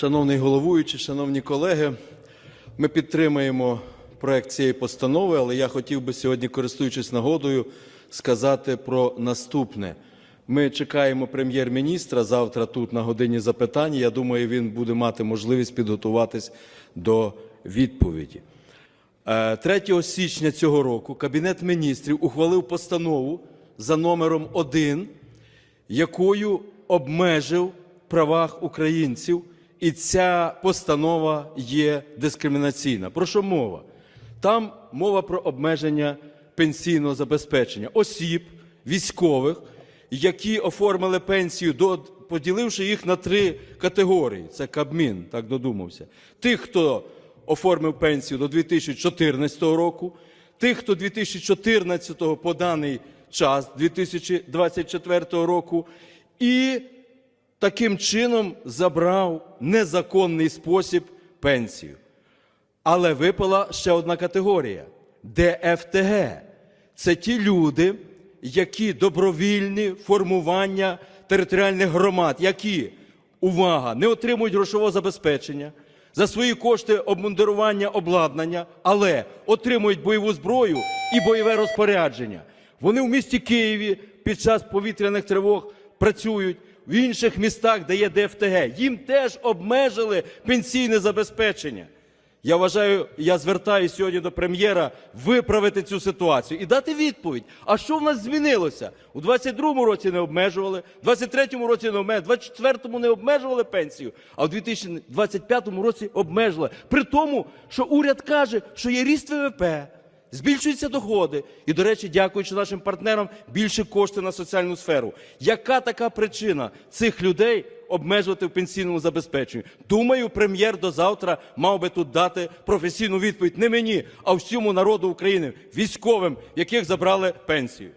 Шановний головуючий, шановні колеги, ми підтримуємо проект цієї постанови, але я хотів би сьогодні, користуючись нагодою, сказати про наступне. Ми чекаємо прем'єр-міністра завтра тут на годині запитань. Я думаю, він буде мати можливість підготуватись до відповіді. Е, 3 січня цього року Кабінет міністрів ухвалив постанову за номером 1, якою обмежив правах українців, і ця постанова є дискримінаційна. Про що мова? Там мова про обмеження пенсійного забезпечення осіб, військових, які оформили пенсію, до, поділивши їх на три категорії. Це Кабмін, так додумався. Тих, хто оформив пенсію до 2014 року, тих, хто 2014 по даний час 2024 року, і таким чином забрав незаконний спосіб пенсію. Але випала ще одна категорія ДФТГ. Це ті люди, які добровільні формування територіальних громад, які, увага, не отримують грошового забезпечення за свої кошти обмундирування, обладнання, але отримують бойову зброю і бойове розпорядження. Вони в місті Києві під час повітряних тривог працюють. В інших містах, де є ДФТГ, їм теж обмежили пенсійне забезпечення. Я вважаю, я звертаюся сьогодні до прем'єра виправити цю ситуацію і дати відповідь. А що в нас змінилося? У 22-му році не обмежували, в 23-му році не обмежували, в 24-му не обмежували пенсію, а в 2025 році обмежили. При тому, що уряд каже, що є ріст ВВП, збільшуються доходи. І, до речі, дякуючи нашим партнерам, більше кошти на соціальну сферу. Яка така причина цих людей обмежувати в пенсійному забезпеченні? Думаю, прем'єр до завтра мав би тут дати професійну відповідь не мені, а всьому народу України, військовим, яких забрали пенсію.